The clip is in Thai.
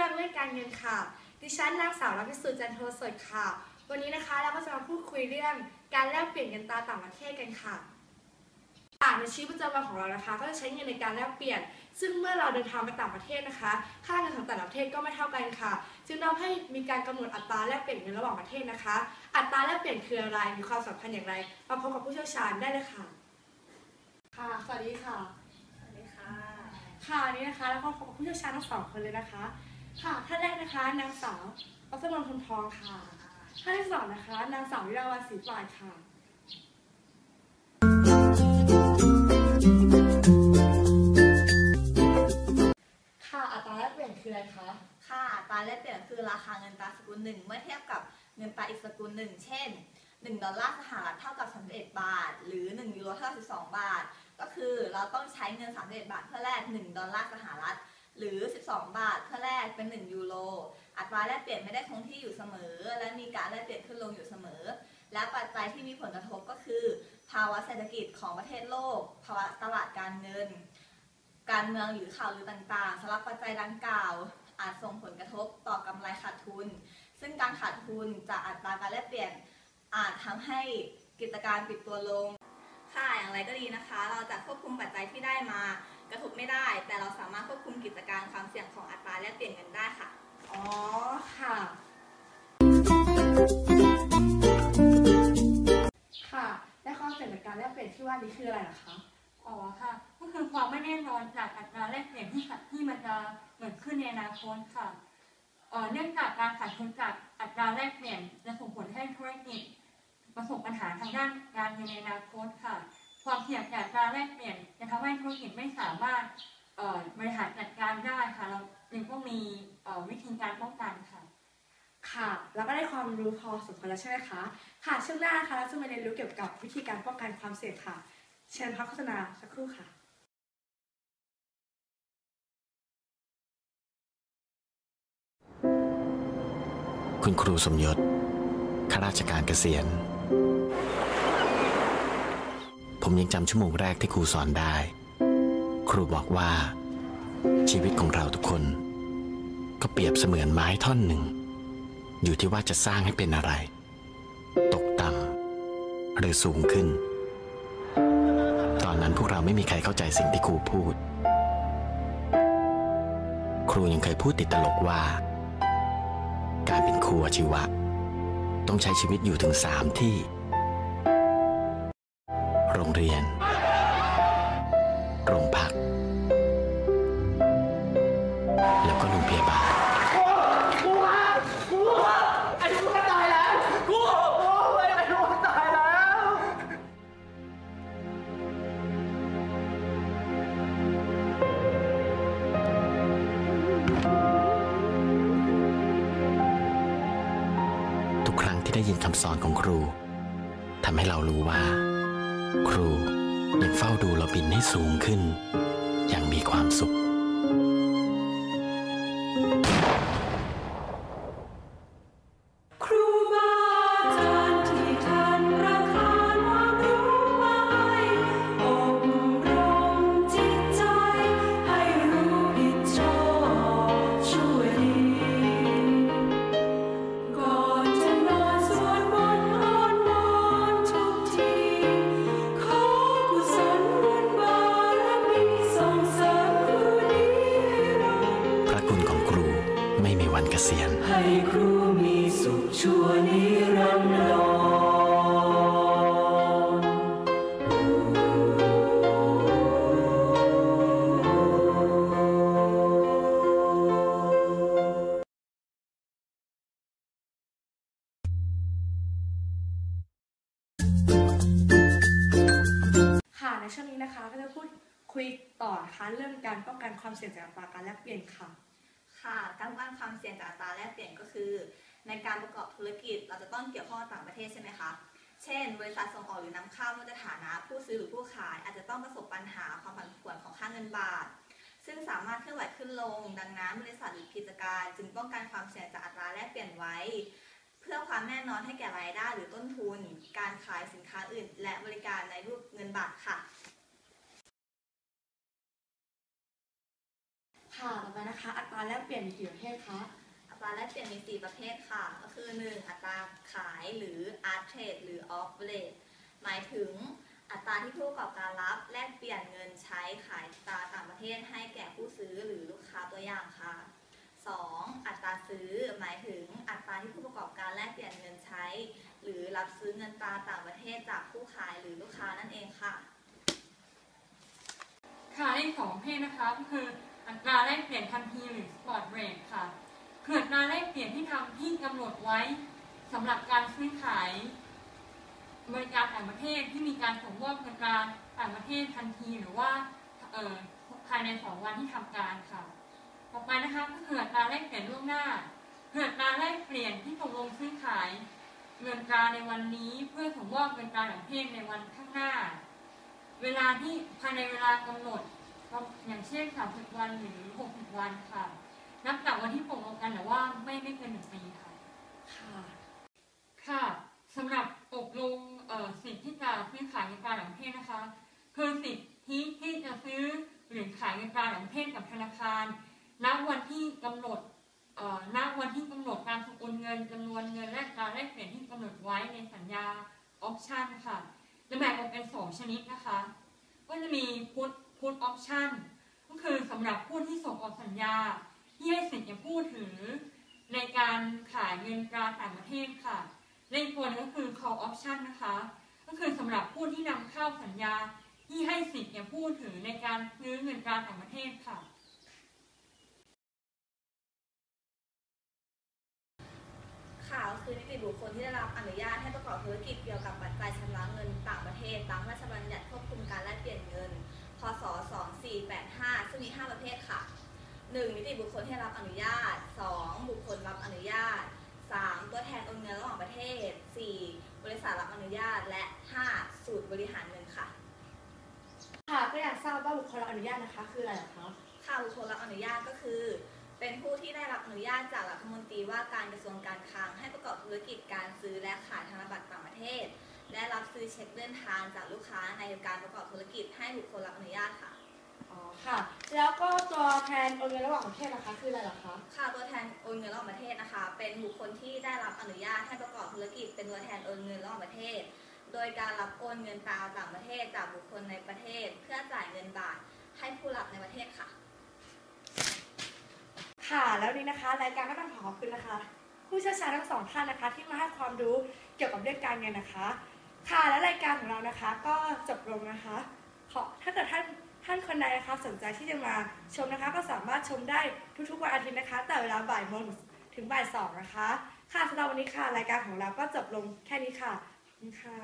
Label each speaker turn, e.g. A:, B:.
A: การครบเครื่องเรื่องการเงินค่ะ ดิฉันนางสาวรัพิสุทธิ์จันโทสดค่ะ วันนี้นะคะเราก็จะมาพูดคุยเรื่องการแลกเปลี่ยนเงินตราต่างประเทศกันค่ะค่ะในชีวิตประจำวันของเรานะคะ ก็จะใช้เงินในการแลกเปลี่ยน ซึ่งเมื่อเราเดินทางไปต่างประเทศนะคะ ค่าเงินของแต่ละประเทศก็ไม่เท่ากันค่ะ จึงทำให้มีการกำหนดอัตราแลกเปลี่ยนเงินระหว่างประเทศนะคะ อัตราแลกเปลี่ยนคืออะไร มีความสำคัญอย่างไร มาพบกับผู้เชี่ยวชาญได้เลยค่ะ ค่ะ สวัสดีค่ะ
B: สวัสดีค่ะ
A: ค่ะวันนี้นะคะ แล้วก็พบกับผู้เชี่ยวชาญทั้งสองคนเลยนะคะ ค่ะท่านแรกนะคะนางสาววัสนนท์ทนทองค่ะท่านที่สองนะคะนางสาววิราวาศรีปลายค่ะค่ะอัตราแลกเปลี่ยนคืออะไรคะ
B: ค่ะ อัตราแลกเปลี่ยนคือราคาเงินตราสกุลหนึ่งเมื่อเทียบกับเงินตราอีกสกุลหนึ่งเช่น 1 ดอลลาร์สหรัฐเท่ากับ31บาท หรือ 1 ยูโรเท่ากับ12 บาท ก็คือเราต้องใช้เงิน31บาทเพื่อแลก1ดอลลาร์สหรัฐ หรือ 12 บาทเพื่อแลกเป็น 1 ยูโร อัตราแลกเปลี่ยนไม่ได้คงที่อยู่เสมอ และมีการแลกเปลี่ยนขึ้นลงอยู่เสมอ และปัจจัยที่มีผลกระทบก็คือ ภาวะเศรษฐกิจของประเทศโลก ภาวะตลาดการเงิน การเมืองหรือข่าวลือต่างๆสำหรับปัจจัยดังกล่าว อาจส่งผลกระทบต่อกำไรขาดทุน ซึ่งการขาดทุนจากอัตราการแลกเปลี่ยนอาจทำให้กิจการปิดตัวลง ค่ะอย่างไรก็ดีนะคะ เราจะควบคุมปัจจัยที่ได้มากระทบไม่ได้ แต่เราสามารถควบคุมกิจ ลกเปลี่ยนเงินได้ค่ะ
A: อ๋อค่ะ ค่ะ และความเสี่ยงจากการแลกเปลี่ยนที่ว่านี้คืออะไรเหรอคะ
C: อ๋อค่ะ ก็คือความไม่แน่นอนจากอัตราแลกเปลี่ยนที่ขาดที่มันจะเกิดขึ้นในอนาคตค่ะเอ่อเนื่องจากการขาดทุนจากอัตราแลกเปลี่ยนจะส่งผลให้ธุรกิจประสบปัญหาทางด้านการเงินในอนาคตค่ะ ความเสี่ยงจากการแลกเปลี่ยนจะทำให้ธุรกิจไม่สามารถเอ่อบริหารจัดการได้ค่ะเราจึงต้องมีวิธีการป้องกันค่ะ
A: ค่ะแล้วก็ได้ความรู้พอสมควรแล้วใช่ไหมคะ ค่ะ ช่วงหน้านะคะเราจะมาเรียนรู้เกี่ยวกับวิธีการป้องกันความเสี่ยงค่ะ เชิญพักโฆษณาสักครู่ค่ะ
D: คุณครูสมยศ ข้าราชการเกษียณ ผมยังจำชั่วโมงแรกที่ครูสอนได้ ครูบอกว่า ชีวิตของเราทุกคน ก็เปรียบเสมือนไม้ท่อนหนึ่ง อยู่ที่ว่าจะสร้างให้เป็นอะไร ตกต่ำหรือสูงขึ้น ตอนนั้นพวกเราไม่มีใครเข้าใจสิ่งที่ครูพูด ครูยังเคยพูดติดตลกว่า การเป็นครูอาชีวะ ต้องใช้ชีวิตอยู่ถึงสามที่ โรงเรียน ทุกครั้งที่ได้ยินคำสอนของครูทำให้เรารู้ว่า ครูยังเฝ้าดูเราบินให้สูงขึ้น อย่างมีความสุข
E: วันเก
D: ษียณ
E: ให้ครูมีสุขชั่วนิรันดร
A: ในช่วงนี้นะคะก็จะพูดคุยต่อนะคะเรื่องการป้องกันความเสี่ยงจากอัตราการแลกเปลี่ยนค่ะ
B: ค่ะ การป้องกันความเสี่ยงจากอัตราแลกเปลี่ยนก็คือ ในการประกอบธุรกิจเราจะต้องเกี่ยวข้องกับต่างประเทศใช่ไหมคะ เช่น บริษัทส่งออกหรือนำเข้าเมื่อจะฐานะผู้ซื้อหรือผู้ขาย อาจจะต้องประสบปัญหาความผันผวนของค่าเงินบาท ซึ่งสามารถเคลื่อนไหวขึ้นลง ดังนั้นบริษัทหรือกิจการ จึงป้องกันความเสี่ยงจากอัตราแลกเปลี่ยนไว้ เพื่อความแน่นอนให้แก่รายได้หรือต้นทุน การขายสินค้าอื่น และบริการในรูปเงินบาทค่ะ
A: คะ อัตราแลกเปลี่ยนมีกี่ประเภทคะ
B: อัตราแลกเปลี่ยนมี 4 ประเภทค่ะ ก็คือ 1 อัตราขายหรือ art trade หรือ off rate หมายถึงอัตราที่ผู้ประกอบการรับแลกเปลี่ยนเงินใช้ขายตราต่างประเทศให้แก่ผู้ซื้อหรือลูกค้าตัวอย่างค่ะ 2. อัตราซื้อหมายถึงอัตราที่ผู้ประกอบการแลกเปลี่ยนเงินใช้ หรือรับซื้อเงินตราต่างประเทศจากผู้ขายหรือลูกค้านั่นเองค่ะ
C: ค่ะเลขสองประเภทนะคะก็คือ อัตราแลกเปลี่ยนทันทีหรือ spot rate ค่ะคืออัตราแลกเปลี่ยนที่ทำที่กำหนดไว้สำหรับการซื้อขายบริการต่างประเทศที่มีการส่งมอบเงินตราต่างประเทศทันทีหรือว่าเภายในสองวันที่ทำการค่ะ ต่อไปนะคะก็คืออัตราแลกเปลี่ยนล่วงหน้าคืออัตราแลกเปลี่ยนที่ตกลงซื้อขายเงินตราในวันนี้เพื่อส่งมอบเงินตราต่างประเทศในวันข้างหน้า เวลาที่ภายในเวลากำหนด อย่างเช่น 30 วันหรือ 60 วันค่ะ นับจากวันที่ตกลงกันแต่ว่าไม่ไม่เกินหนึ่งปีค่ะ
A: ค่ะ
C: ค่ะสำหรับตกลงเอ่อสิทธิ์ที่จะซื้อขายเงินตราต่างประเทศนะคะ คือสิทธิที่จะซื้อหรือขายเงินตราต่างประเทศกับธนาคารณวันที่กำหนดเอ่อณวันที่กำหนดการสกุลเงินจำนวนเงินและการแลกเปลี่ยนที่กำหนดไว้ในสัญญาออปชั่นค่ะจะแบ่งออกเป็นสองชนิดนะคะ ก็จะมี put put option ก็คือสำหรับผู้ที่ส่งออกสัญญา ที่ให้สิทธิ์แก่ผู้ถือ ในการขายเงินตราต่างประเทศค่ะและอีกตัวนึงก็คือ call option นะคะ ก็คือสำหรับผู้ที่นำเข้าสัญญาที่ให้สิทธิ์แก่ผู้ถือในการซื้อเงินตราต่างประเทศค่ะ
B: ค่ะก็คือนิติบุคคลที่ได้รับอนุญาตให้ประกอบธุรกิจเกี่ยวกับปัจจัยชำระเงินต่างประเทศ ตามพระราชบัญญัติควบคุมการแลกเปลี่ยนเงิน พศ 2485 ซึ่งมี 5 ประเภทค่ะ 1. นิติบุคคลที่ได้รับอนุญาต 2. บุคคลรับอนุญาต 3. ตัวแทนโอนเงินระหว่างประเทศ 4. บริษัทรับอนุญาต และ 5. สูตรบริหารเงินค่ะ
A: ค่ะก็อยากทราบว่าบุคคลรับอนุญาตนะคะ คืออะไรเหรอคะ
B: ค่าบุคคลรับอนุญาตก็คือ เป็นผู้ที่ได้รับอนุญาตจากรัฐมนตรีว่าการกระทรวงการคลังให้ประกอบธุรกิจการซื้อและขายธนบัตรต่างประเทศ และรับซื้อเช็คเดินทางจากลูกค้าในการประกอบธุรกิจให้บุคคลรับอนุญาตค่ะ
A: อ๋อค่ะ แล้วก็ตัวแทนโอนเงินระหว่างประเทศนะคะคืออะไรเหรอคะ
B: ค่าตัวแทนโอนเงินระหว่างประเทศนะคะ เป็นบุคคลที่ได้รับอนุญาตให้ประกอบธุรกิจ เป็นตัวแทนโอนเงินระหว่างประเทศ โดยการรับโอนเงินตราต่างประเทศจากบุคคลในประเทศ เพื่อจ่ายเงินบาทให้ผู้รับในประเทศค่ะ
A: ค่ะแล้วนี้นะคะ รายการก็ต้องขอขอบคุณนะคะ ผู้เชี่ยวชาญทั้งสองท่านนะคะ ที่มาให้ความรู้เกี่ยวกับเรื่องการเงินนะคะ ค่ะและรายการของเรานะคะก็จบลงนะคะขอถ้าเกิดท่านท่านคนใดนะคะสนใจที่จะมาชมนะคะ ก็สามารถชมได้ทุกๆวันอาทิตย์นะคะ แต่เวลาบ่ายโมงถึงบ่ายสองนะคะ ค่ะสำหรับวันนี้ค่ะรายการของเราก็จบลงแค่นี้ค่ะขอบคุณค่ะ